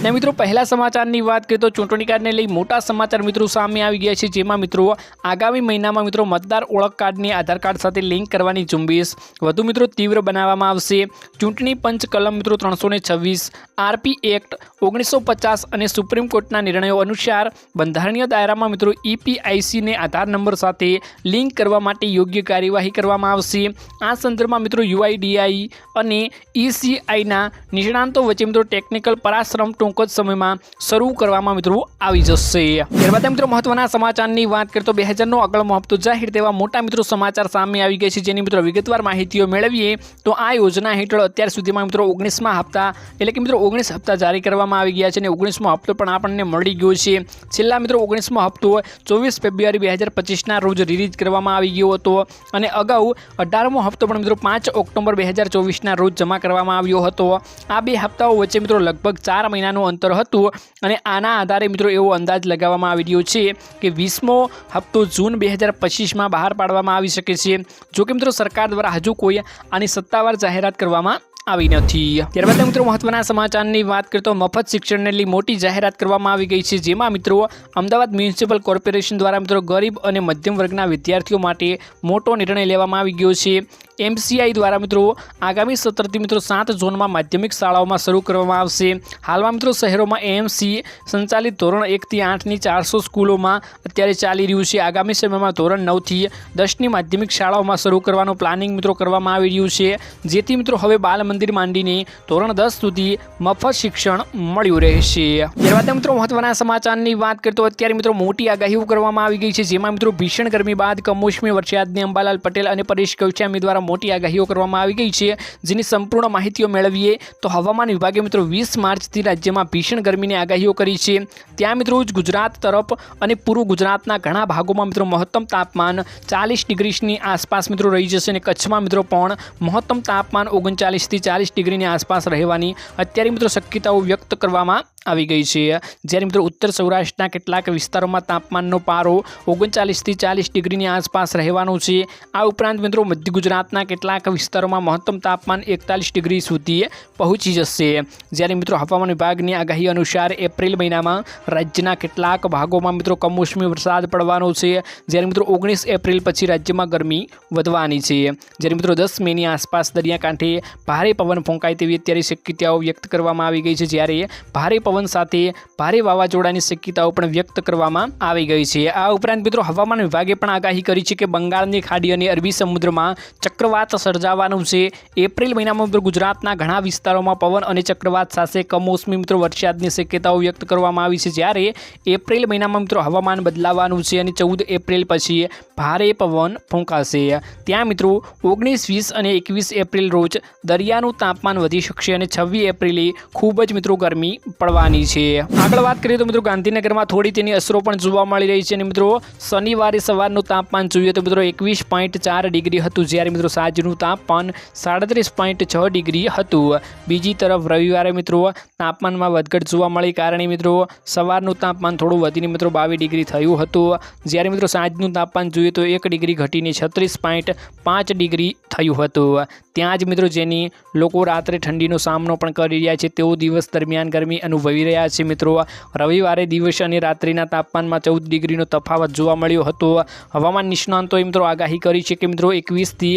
આજના મિત્રો, પહેલા સમાચારની વાત કરીએ તો ચૂંટણી કાર્ડને લઈ મોટા સમાચાર મિત્રો સામે આવી ગયા છે, જેમાં મિત્રો આગામી મહિનામાં મિત્રો મતદાર ઓળખ કાર્ડની આધાર કાર્ડ સાથે લિંક કરવાની ઝુંબેશ વધુ મિત્રો તીવ્ર બનાવવામાં આવશે. ચૂંટણી પંચ કલમ મિત્રો ત્રણસો ને છવ્વીસ, આરપી એક્ટ ઓગણીસો અને સુપ્રીમ કોર્ટના નિર્ણયો અનુસાર બંધારણીય દાયરામાં મિત્રો ઈપીઆઈસીને આધાર નંબર સાથે લિંક કરવા માટે યોગ્ય કાર્યવાહી કરવામાં આવશે. આ સંદર્ભમાં મિત્રો યુઆઈડીઆઈ અને ઈસીઆઈના નિષ્ણાંતો વચ્ચે મિત્રો ટેકનિકલ પરાશ્રમ ટૂંક જ સમયમાં શરૂ કરવામાં મિત્રો આવી જશે. ત્યારબાદ મિત્રો મહત્વના સમાચારની વાત કરીએ તો બે હજારનો અગળમો હપ્તો જાહેર તેવા મોટા મિત્રો સમાચાર સામે આવી ગયા છે, જેની મિત્રો વિગતવાર માહિતીઓ મેળવીએ તો આ યોજના હેઠળ અત્યાર સુધીમાં મિત્રો ઓગણીસમાં હપ્તા એટલે કે મિત્રો ઓગણીસ હપ્તા જારી કરવામાં આવી ગયા છે અને ઓગણીસમો હપ્તો પણ આપણને મળી ગયો છે. છેલ્લા મિત્રો ઓગણીસમો હપ્તો ચોવીસ ફેબ્રુઆરી બે હજાર પચીસના રોજ રિલીઝ કરવામાં આવી ગયો હતો અને અગાઉ અઢારમો હપ્તો પણ મિત્રો પાંચ ઓક્ટોબર બે હજાર ચોવીસના રોજ જમા કરવામાં આવ્યો હતો. આ બે હપ્તાઓ વચ્ચે મિત્રો લગભગ ચાર મહિનાનું અંતર હતું અને આના આધારે મિત્રો એવો અંદાજ લગાવવામાં આવી રહ્યો છે કે વીસમો હપ્તો જૂન બે હજાર પચીસમાં બહાર પાડવામાં આવી શકે છે. જોકે મિત્રો સરકાર દ્વારા હજુ કોઈ આની સત્તાવાર જાહેરાત કરવામાં આવી નથી. ત્યારબાદ મિત્રો મહત્વના સમાચારની વાત કરીએ તો મફત શિક્ષણને લઈ મોટી જાહેરાત કરવામાં આવી ગઈ છે, જેમાં મિત્રો અમદાવાદ મ્યુનિસિપલ કોર્પોરેશન દ્વારા મિત્રો ગરીબ અને મધ્યમ વર્ગના વિદ્યાર્થીઓ માટે મોટો નિર્ણય લેવામાં આવી ગયો છે. એમસીઆઈ દ્વારા મિત્રો આગામી સત્રથી મિત્રો સાત ઝોનમાં માધ્યમિક શાળાઓમાં શરૂ કરવામાં આવશે. હાલમાં મિત્રો શહેરોમાં એએમસી સંચાલિત ધોરણ એકથી આઠની ચારસો સ્કૂલોમાં અત્યારે ચાલી રહ્યું છે. આગામી સમયમાં ધોરણ નવથી દસની માધ્યમિક શાળાઓમાં શરૂ કરવાનું પ્લાનિંગ મિત્રો કરવામાં આવી રહ્યું છે. જેથી મિત્રો હવે બાલ મંદિર માંડીને ધોરણ દસ સુધી મફત શિક્ષણ મળ્યું રહેશે. ત્યારબાદ મિત્રો મહત્વના સમાચારની વાત કરતો અત્યારે મિત્રો મોટી આગાહીઓ કરવામાં આવી ગઈ છે. જેમાં મિત્રો ભીષણ ગરમી બાદ કમોસમી વરસાદની અંબાલાલ પટેલ અને પરેશ ગૌસ્વામી દ્વારા મોટી આગાહીઓ કરવામાં આવી ગઈ છે. જેની સંપૂર્ણ માહિતીઓ મેળવીએ તો હવામાન વિભાગે મિત્રો વીસ માર્ચથી રાજ્યમાં ભીષણ ગરમીની આગાહીઓ કરી છે. ત્યાં મિત્રો ગુજરાત તરફ અને પૂર્વ ગુજરાતના ઘણા ભાગોમાં મિત્રો મહત્તમ તાપમાન ચાલીસ ડિગ્રીની આસપાસ મિત્રો રહી જશે અને કચ્છમાં મિત્રો પણ મહત્તમ તાપમાન ઓગણચાલીસથી ચાલીસ ડિગ્રીની આસપાસ રહેવાની અત્યારે મિત્રો શક્યતાઓ વ્યક્ત કરવામાં આવી ગઈ છે. જ્યારે મિત્રો ઉત્તર સૌરાષ્ટ્રના કેટલાક વિસ્તારોમાં તાપમાનનો પારો ઓગણચાલીસથી ચાલીસ ડિગ્રીની આસપાસ રહેવાનો છે. આ ઉપરાંત મિત્રો મધ્ય ગુજરાતના કેટલાક વિસ્તારોમાં મહત્તમ તાપમાન એકતાલીસ ડિગ્રી સુધી પહોંચી જશે. જ્યારે મિત્રો હવામાન વિભાગની આગાહી અનુસાર એપ્રિલ મહિનામાં રાજ્યના કેટલાક ભાગોમાં મિત્રો કમોસમી વરસાદ પડવાનો છે. જ્યારે મિત્રો ઓગણીસ એપ્રિલ પછી રાજ્યમાં ગરમી વધવાની છે. જ્યારે મિત્રો દસ મેની આસપાસ દરિયાકાંઠે ભારે પવન ફૂંકાય તેવી અત્યારે શક્યતાઓ વ્યક્ત કરવામાં આવી ગઈ છે. જ્યારે ભારે પવન સાથે ભારે વાવાઝોડાની શક્યતાઓ પણ વ્યક્ત કરવામાં આવી ગઈ છે. આ ઉપરાંત મિત્રો હવામાન વિભાગે પણ આગાહી કરી છે કે બંગાળની ખાડી અને અરબી સમુદ્રમાં ચક્રવાત સર્જાવાનું છે. એપ્રિલ મહિનામાં મિત્રો ગુજરાતના ઘણા વિસ્તારોમાં પવન અને ચક્રવાત સાથે કમોસમી મિત્રો વરસાદની શક્યતાઓ વ્યક્ત કરવામાં આવી છે. જ્યારે એપ્રિલ મહિનામાં મિત્રો હવામાન બદલાવાનું છે અને ચૌદ એપ્રિલ પછી ભારે પવન ફૂંકાશે. ત્યાં મિત્રો ઓગણીસ, વીસ અને એકવીસ એપ્રિલ રોજ દરિયાનું તાપમાન વધી શકશે અને છવ્વીસ એપ્રિલે ખૂબ જ મિત્રો ગરમી પડવાની છે. આગળ વાત કરીએ તો મિત્રો ગાંધીનગરમાં થોડી તેની અસરો પણ જોવા મળી રહી છે અને મિત્રો શનિવારે સવારનું તાપમાન જોઈએ તો મિત્રો એકવીસ પોઈન્ટ ચાર ડિગ્રી હતું જ્યારે મિત્રો સાંજનું તાપમાન સાડત્રીસ પોઈન્ટ છ ડિગ્રી હતું. બીજી તરફ રવિવારે મિત્રો તાપમાનમાં વધઘટ જોવા મળી કારણે મિત્રો સવારનું તાપમાન થોડું વધીને મિત્રો બાવીસ ડિગ્રી થયું હતું. જ્યારે મિત્રો સાંજનું તાપમાન જોઈએ તો એક ડિગ્રી ઘટીને છત્રીસ પોઈન્ટ પાંચ ડિગ્રી થયું હતું. ત્યાં જ મિત્રો જેની લોકો રાત્રે ઠંડીનો સામનો પણ કરી રહ્યા છે, તેઓ દિવસ દરમિયાન ગરમી અનુભવી રહ્યા છે. મિત્રો રવિવારે દિવસ અને રાત્રિના તાપમાનમાં ચૌદ ડિગ્રીનો તફાવત જોવા મળ્યો હતો. હવામાન નિષ્ણાંતોએ મિત્રો આગાહી કરી છે કે મિત્રો એકવીસથી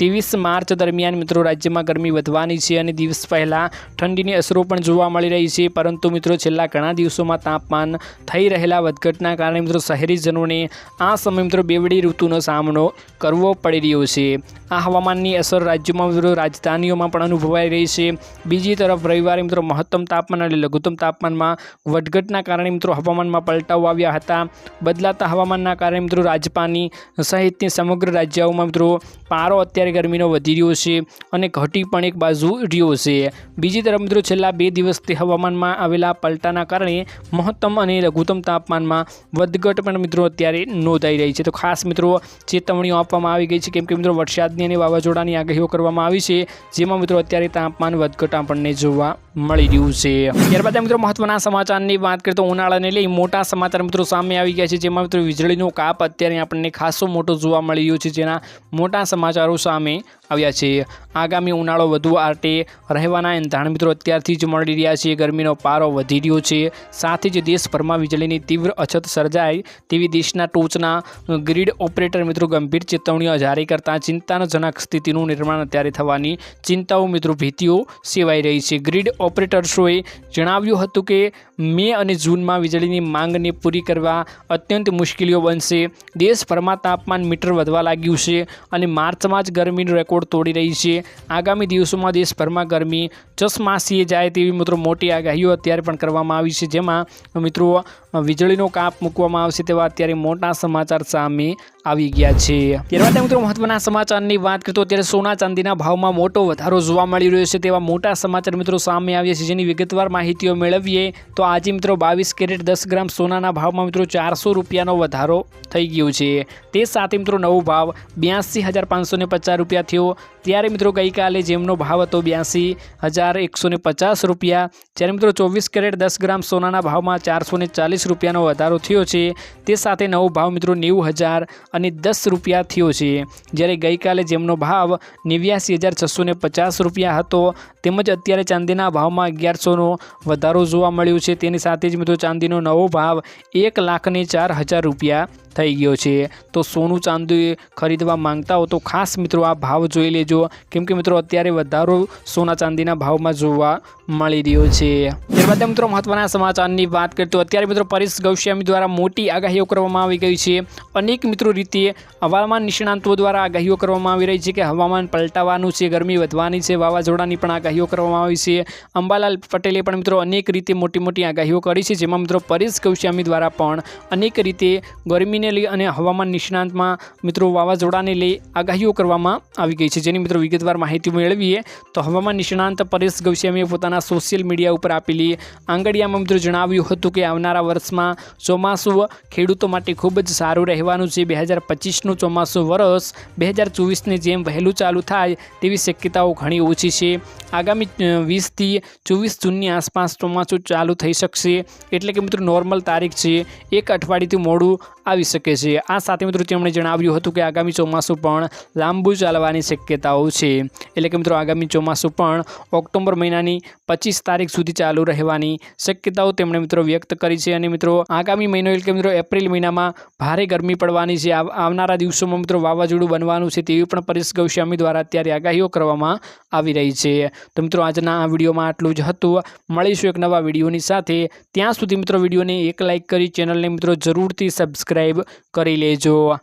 ત્રેવીસ માર્ચ દરમિયાન મિત્રો રાજ્યમાં ગરમી વધવાની છે અને દિવસ પહેલાં ઠંડીની અસરો પણ જોવા મળી રહી છે. પરંતુ મિત્રો છેલ્લા ઘણા દિવસોમાં તાપમાન થઈ રહેલા વધઘટના કારણે મિત્રો શહેરીજનોને આ સમય મિત્રો બેવડી ઋતુનો સામનો કરવો પડી રહ્યો છે. આ હવામાનની અસર રાજ્યોમાં મિત્રો રાજધાનીઓમાં પણ અનુભવાઈ રહી છે. બીજી તરફ રવિવારે મિત્રો મહત્તમ તાપમાન અને લઘુત્તમ તાપમાનમાં વધઘટના કારણે મિત્રો હવામાનમાં પલટાવો આવ્યા હતા. બદલાતા હવામાનના કારણે મિત્રો રાજપાની સહિતની સમગ્ર રાજ્યોમાં મિત્રો પારો અત્યારે ગરમીનો વધી રહ્યો છે અને ઘટી પણ એક બાજુ રહ્યો છે. બીજી તરફ મિત્રો છેલ્લા બે દિવસથી હવામાનમાં આવેલા પલટાના કારણે મહત્તમ અને લઘુત્તમ તાપમાનમાં વધઘટ પણ મિત્રો અત્યારે નોંધાઈ રહી છે. તો ખાસ મિત્રો ચેતવણીઓ આપવામાં આવી ગઈ છે કેમ કે મિત્રો વરસાદની અને વાવાઝોડાની આગાહીઓ કરવામાં આવી છે, જેમાં મિત્રો અત્યારે તાપમાન વધઘટ આપણને જોવા મળી રહ્યું છે. ત્યારબાદ મિત્રો મહત્વના સમાચારની વાત કરીએ તો ઉનાળાને લઈ મોટા સમાચાર મિત્રો સામે આવી ગયા છે, જેમાં મિત્રો વીજળીનો કાપ અત્યારે આપણને ખાસો મોટો જોવા મળી રહ્યો છે, જેના મોટા સમાચારો સામે આવ્યા છે. આગામી ઉનાળો વધુ આર્ટે રહેવાના એંધાણ મિત્રો અત્યારથી જ મળી રહ્યા છે. ગરમીનો પારો વધી રહ્યો છે. સાથે જ દેશભરમાં વીજળીની તીવ્ર અછત સર્જાય તેવી દેશના ટોચના ગ્રીડ ઓપરેટર મિત્રો ગંભીર ચેતવણીઓ જારી કરતા ચિંતાજનક સ્થિતિનું નિર્માણ અત્યારે થવાની ચિંતાઓ મિત્રો ભીતિઓ સેવાઈ રહી છે. ગ્રીડ ઓપરેટર્સોએ જણાવ્યું હતું કે, મે અને જૂનમાં વીજળીની માંગને પૂરી કરવા અત્યંત મુશ્કેલીઓ બનશે. દેશભરમાં તાપમાન મીટર વધવા લાગ્યું છે અને માર્ચમાં જ ગરમીનો રેકોર્ડ તોડી રહી છે. આગામી દિવસોમાં દેશભરમાં ગરમી ચશ્માસીએ જાય તેવી મિત્રો મોટી આગાહીઓ અત્યારે પણ કરવામાં આવી છે. જેમાં મિત્રો વીજળીનો કાપ મૂકવામાં આવશે તેવા અત્યારે મોટા સમાચાર સામે આવી ગયા છે. ત્યારબાદ મિત્રો મહત્વના સમાચારની વાત કરીએ તો અત્યારે સોના ચાંદીના ભાવમાં મોટો વધારો જોવા મળી રહ્યો છે. તેવા મોટા સમાચાર મિત્રો સામે આવ્યા છે. જેની વિગતવાર માહિતીઓ મેળવીએ તો આજે મિત્રો બાવીસ કેરેટ દસ ગ્રામ સોનાના ભાવમાં મિત્રો ચારસો રૂપિયાનો વધારો થઈ ગયો છે. તે સાથે મિત્રો નવો ભાવ બ્યાસી હજાર પાંચસો ને પચાસ રૂપિયા થયો. ત્યારે મિત્રો ગઈકાલે જેમનો ભાવ હતો બ્યાસી હજાર એકસો ને પચાસ રૂપિયા. જ્યારે મિત્રો ચોવીસ કેરેટ દસ ગ્રામ સોનાના ભાવમાં ચારસો ને ચાલીસ રૂપિયાનો વધારો થયો છે. તે સાથે નવો ભાવ મિત્રો નેવું હજાર અને દસ રૂપિયા થયો છે. જ્યારે ગઈકાલે જેમનો ભાવ નેવ્યાસી હજાર છસો પચાસ રૂપિયા હતો, તેમજ અત્યારે ચાંદીના ભાવમાં અગિયારસોનો વધારો જોવા મળ્યો છે. તેની સાથે જ મિત્રો ચાંદીનો નવો ભાવ એક લાખને ચાર હજાર રૂપિયા થઈ ગયો છે. તો સોનું ચાંદી ખરીદવા માંગતા હો તો ખાસ મિત્રો આ ભાવ જોઈ લેજો. કેમ કે મિત્રો અત્યારે વધારો સોના ચાંદીના ભાવમાં જોવા મળી રહ્યો છે. ત્યારબાદ મિત્રો મહત્વના સમાચારની વાત કરીએ તો અત્યારે મિત્રો પરેશ ગૌસ્વામી દ્વારા મોટી આગાહીઓ કરવામાં આવી ગઈ છે. અનેક મિત્રો રીતે હવામાન નિષ્ણાંતો દ્વારા આગાહીઓ કરવામાં આવી રહી છે કે હવામાન પલટાવાનું છે, ગરમી વધવાની છે, વાવાઝોડાની પણ આગાહીઓ કરવામાં આવી છે. અંબાલાલ પટેલે પણ મિત્રો અનેક રીતે મોટી મોટી આગાહીઓ કરી છે, જેમાં મિત્રો પરેશ ગૌસ્વામી દ્વારા પણ અનેક રીતે ગરમીને લઈ અને હવામાન નિષ્ણાંતમાં મિત્રો વાવાઝોડાને લઈ આગાહીઓ કરવામાં આવી ગઈ છે. જેની મિત્રો વિગતવાર માહિતી મેળવીએ તો હવામાન નિષ્ણાંત પરેશ ગૌસ્વામીએ પોતાના સોશિયલ મીડિયા ઉપર આપેલી આંગડિયામાં મિત્રો જણાવ્યું હતું કે આવનારા વર્ષમાં ચોમાસું ખેડૂતો માટે ખૂબ જ સારું રહેવાનું છે. બે હજાર પચીસનું ચોમાસું વર્ષ બે હજાર ચોવીસની જેમ વહેલું ચાલુ થાય તેવી શક્યતાઓ ઘણી ઓછી છે. આગામી વીસથી ચોવીસ જૂનની આસપાસ ચોમાસું ચાલુ થઈ શકશે. એટલે કે મિત્રો નોર્મલ તારીખ છે. એક અઠવાડિયેથી મોડું આવી શકે છે. આ સાથે મિત્રો તેમણે જણાવ્યું હતું કે આગામી ચોમાસું પણ લાંબુ ચાલવાની શક્યતાઓ છે. એટલે કે મિત્રો આગામી ચોમાસું પણ ઓક્ટોબર મહિનાની પચીસ તારીખ સુધી ચાલુ રહેવાની શક્યતાઓ તેમણે મિત્રો વ્યક્ત કરી છે. અને મિત્રો આગામી મહિનો એટલે કે મિત્રો એપ્રિલ મહિનામાં ભારે ગરમી પડવાની છે. આવ- આવનારા દિવસોમાં મિત્રો વાવાઝોડું બનવાનું છે તેવી પણ પરેશ ગૌસ્વામી દ્વારા અત્યારે આગાહીઓ કરવામાં આવી રહી છે. તો મિત્રો આજના આ વિડીયોમાં આટલું જ હતું. મળીશું એક નવા વિડીયોની સાથે. ત્યાં સુધી મિત્રો વિડીયોને એક લાઇક કરી ચેનલને મિત્રો જરૂરથી સબસ્ક્રાઈબ કરી લેજો.